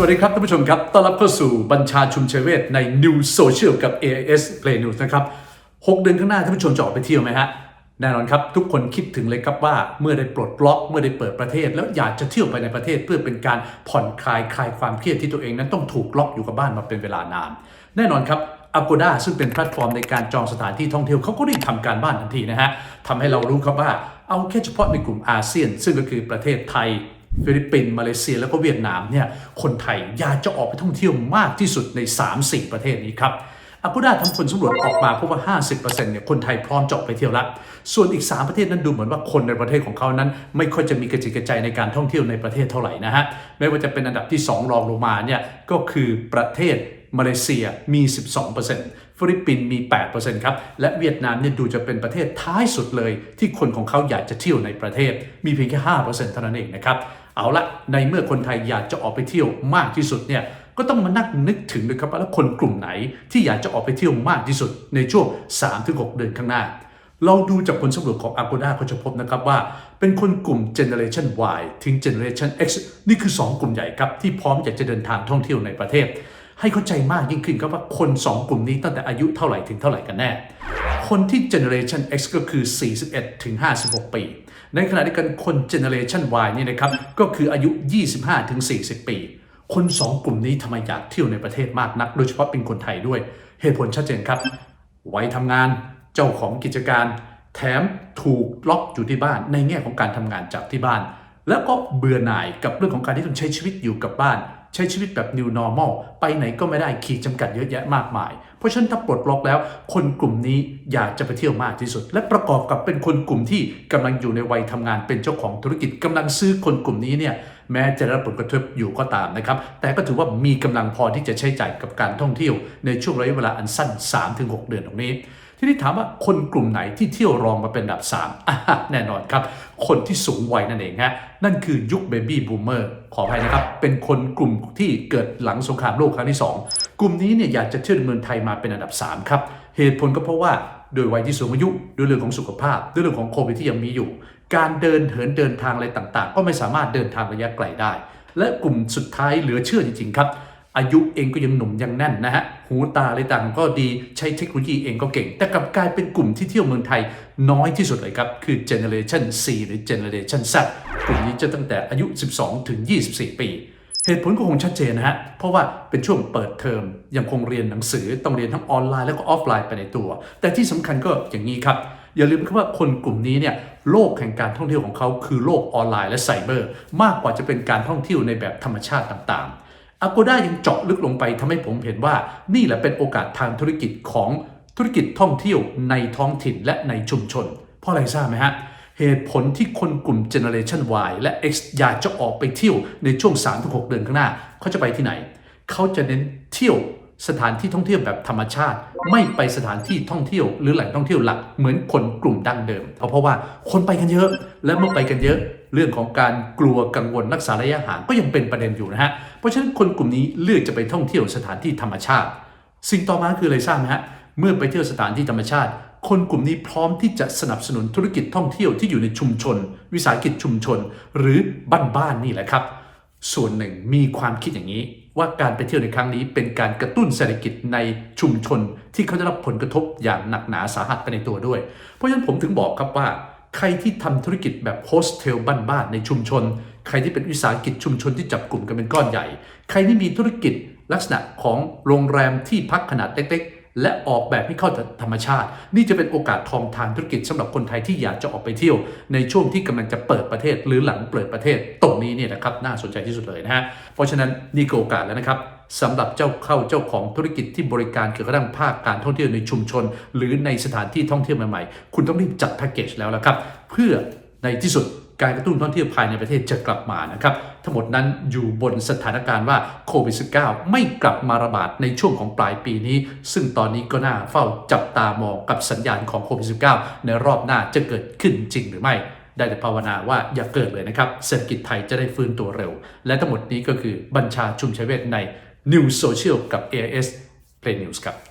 สวัสดีครับท่านผู้ชมครับ ต้อนรับเข้าสู่บัญชาชุมเชเวทใน New Social กับ AIS Play News นะครับ 6 เดือนข้างหน้าท่านผู้ชมจะออกไปเที่ยวไหมฮะ แน่นอนครับ ทุกคนคิดถึงเลยครับว่าเมื่อได้ปลดล็อกเมื่อได้เปิดประเทศ แล้วอยากจะเที่ยวไปในประเทศเพื่อเป็นการผ่อนคลายคลายความเครียดที่ตัวเองนั้นต้องถูกล็อกอยู่กับบ้านมาเป็นเวลานาน แน่นอนครับ Agoda ซึ่งเป็นแพลตฟอร์มในการจองสถานที่ท่องเที่ยวเขาก็รีบทำการบ้านทันทีนะฮะทำให้เรารู้ครับว่าเอาแค่เฉพาะในกลุ่มอาเซียน ซึ่งก็คือประเทศไทย ฟิลิปปินส์มาเลเซียแล้วก็เวียดนามเนี่ยคนไทยอยากจะออกไปท่องเที่ยวมากที่สุดใน 3-4 ประเทศนี้ครับอากูด้าทำผลสำรวจออกมาพบว่า 50%เนี่ยคนไทยพร้อมจะออกไปเที่ยวละ ส่วนอีก 3 ประเทศนั้นดูเหมือนว่าคนในประเทศของเขานั้น ไม่ค่อยจะมีกระจิตกระใจในการท่องเที่ยวในประเทศเท่าไหร่นะฮะ ไม่ว่าจะเป็นอันดับที่ 2 รองลงมาเนี่ยก็คือประเทศมาเลเซียมี 12% ฟิลิปปินส์มี 8%ครับ และเวียดนามเนี่ยดูจะเป็นประเทศท้ายสุดเลย ที่คนของเขาอยากจะเที่ยวในประเทศ มีเพียงแค่5%เท่านั้นเองนะครับ เอาละในเมื่อคนไทยอยากจะออกไปเที่ยวมากที่สุดเนี่ยก็ต้องมานั่งนึกถึงเลยครับว่าคนกลุ่มไหนที่อยากจะออกไปเที่ยวมากที่สุดในช่วง 3-6 เดือนข้างหน้า เราดูจากผลสำรวจของ Agoda ก็จะพบนะครับว่า เป็นคนกลุ่ม Generation Y ถึง Generation X นี่คือ 2 กลุ่มใหญ่ครับที่พร้อมอยากจะเดินทางท่องเที่ยวในประเทศ ให้เข้าใจมากยิ่งขึ้นครับว่าคน 2 กลุ่มนี้ตั้งแต่อายุเท่าไหร่ถึงเท่าไหร่กันแน่ คนที่ Generation X ก็คือ 41 ถึง 56 ปี ในขณะเดียวกันคน Generation Y นี่นะครับก็คืออายุ 25 ถึง 40 ปี คน 2 กลุ่มนี้ทำไมอยากเที่ยวในประเทศมากนัก โดยเฉพาะเป็นคนไทยด้วย เหตุผลชัดเจนครับไวัยทำงานเจ้าของกิจการ แถมถูกล็อกอยู่ที่บ้าน ในแง่ของการทำงานจากที่บ้าน แล้วก็เบื่อหน่ายกับเรื่องของการที่ต้องใช้ชีวิตอยู่กับบ้าน ช้ชีวิตแบบ new normal ไปไหนก็ไม่ได้ขีดจำกัดเยอะแยะมากมาย เพราะฉะนั้นถ้าปลดล็อกแล้ว คนกลุ่มนี้อยากจะไปเที่ยวมากที่สุด และประกอบกับเป็นคนกลุ่มที่กำลังอยู่ในวัยทำงานเป็นเจ้าของธุรกิจกำลังซื้อคนกลุ่มนี้เนี่ยแม้จะได้รับผลกระทบอยู่ก็ตามนะครับ แต่ก็ถือว่ามีกำลังพอที่จะใช้จ่ายกับการท่องเที่ยว ในช่วงระยะเวลาอันสั้น 3-6 เดือนตรงนี้ ทีนี้ถามว่าคนกลุ่มไหนที่เที่ยวรองมาเป็นอันดับ3แน่นอนครับ คนที่สูงวัยนั่นเองฮะนั่นคือยุคเบบี้บูมเมอร์ขออภัยนะครับ เป็นคนกลุ่มที่เกิดหลังสงครามโลกครั้งที่ 2 กลุ่มนี้เนี่ยอยากจะเที่ยวเมืองไทยมาเป็นอันดับ 3 ครับ เหตุผลก็เพราะว่าโดยวัยที่สูงอายุด้วยเรื่องของสุขภาพด้วยเรื่องของโควิดที่ยังมีอยู่ การเดินเหินเดินทางอะไรต่างๆ ก็ไม่สามารถเดินทางระยะไกลได้ และกลุ่มสุดท้ายเหลือเชื่อจริงๆครับ อายุเองก็ยังหนุ่มยังแน่นนะฮะ หูตาอะไรต่างก็ดีใช้เทคโนโลยีเองก็เก่ง แต่กลับกลายเป็นกลุ่มที่เที่ยวเมืองไทยน้อยที่สุดเลยครับ คือ Generation C หรือ Generation Z กลุ่มนี้จะตั้งแต่อายุ 12 ถึง 24 ปี เหตุผลก็คงชัดเจนนะฮะ เพราะว่าเป็นช่วงเปิดเทอมยังคงเรียนหนังสือต้องเรียนทั้งออนไลน์แล้วก็ออฟไลน์ไปในตัว แต่ที่สำคัญก็อย่างนี้ครับอย่าลืมนะครับว่าคนกลุ่มนี้เนี่ยโลกแห่งการท่องเที่ยวของเขาคือโลกออนไลน์และไซเบอร์ มากกว่าจะเป็นการท่องเที่ยวในแบบธรรมชาติต่างๆ อากูด้ายังเจาะลึกลงไปทำให้ผมเห็นว่า นี่แหละเป็นโอกาสทางธุรกิจของธุรกิจท่องเที่ยวในท้องถิ่นและในชุมชน เพราะอะไรทราบไหมฮะ เหตุผลที่คนกลุ่ม Generation Y และ X อยากจะออกไปเที่ยวในช่วง 3-6 เดือนข้างหน้า เขาจะไปที่ไหน เขาจะเน้นเที่ยว สถานที่ท่องเที่ยวแบบธรรมชาติ ไม่ไปสถานที่ท่องเที่ยว หรือแหล่งท่องเที่ยวหลักเหมือนคนกลุ่มดั้งเดิม เพราะว่าคนไปกันเยอะ และเมื่อไปกันเยอะเรื่องของการกลัวกังวลรักษาระยะห่างก็ยังเป็นประเด็นอยู่นะฮะ เพราะฉะนั้นคนกลุ่มนี้เลือกจะไปท่องเที่ยวสถานที่ธรรมชาติ สิ่งต่อมาคืออะไรทราบไหมฮะ เมื่อไปเที่ยวสถานที่ธรรมชาติ คนกลุ่มนี้พร้อมที่จะสนับสนุนธุรกิจท่องเที่ยวที่อยู่ในชุมชน วิสาหกิจชุมชน หรือบ้านๆนี่แหละครับ ส่วนหนึ่งมีความคิดอย่างนี้ ว่าการไปเที่ยวในครั้งนี้เป็นการกระตุ้นเศรษฐกิจในชุมชน ที่เขาได้รับผลกระทบอย่างหนักหนาสาหัสไปในตัวด้วย เพราะฉะนั้นผมถึงบอกครับว่า ใครที่ทำธุรกิจแบบโฮสเทลบ้านๆในชุมชน ใครที่เป็นวิสาหกิจชุมชนที่จับกลุ่มกันเป็นก้อนใหญ่ ใครที่มีธุรกิจลักษณะของโรงแรมที่พักขนาดเล็กๆ และออกแบบให้เข้าธรรมชาติ นี่จะเป็นโอกาสทองทางธุรกิจสำหรับคนไทยที่อยากจะออกไปเที่ยว ในช่วงที่กำลังจะเปิดประเทศหรือหลังเปิดประเทศ ตรงนี้เนี่ยนะครับน่าสนใจที่สุดเลยนะฮะเพราะฉะนั้นนี่คือโอกาสแล้วนะครับสำหรับเจ้าเข้าเจ้าของธุรกิจที่บริการเกี่ยวกับด้านภาคการท่องเที่ยวในชุมชน หรือในสถานที่ท่องเที่ยวใหม่ๆ คุณต้องรีบจัดแพ็กเกจแล้วละครับ เพื่อในที่สุด การกระตุ้นท่องเที่ยวภายในประเทศจะกลับมานะครับ ทั้งหมดนั้นอยู่บนสถานการณ์ว่าโควิด -19 ไม่กลับมาระบาดในช่วงของปลายปีนี้ ซึ่งตอนนี้ก็น่าเฝ้าจับตามองกับสัญญาณของโควิด -19 ในรอบหน้าจะเกิดขึ้นจริงหรือไม่ ได้แต่ภาวนาว่าอย่าเกิดเลยนะครับ เศรษฐกิจไทยจะได้ฟื้นตัวเร็ว และทั้งหมดนี้ก็คือบัญชาชุมชัยเวทใน New Social กับ AIS Play News ครับ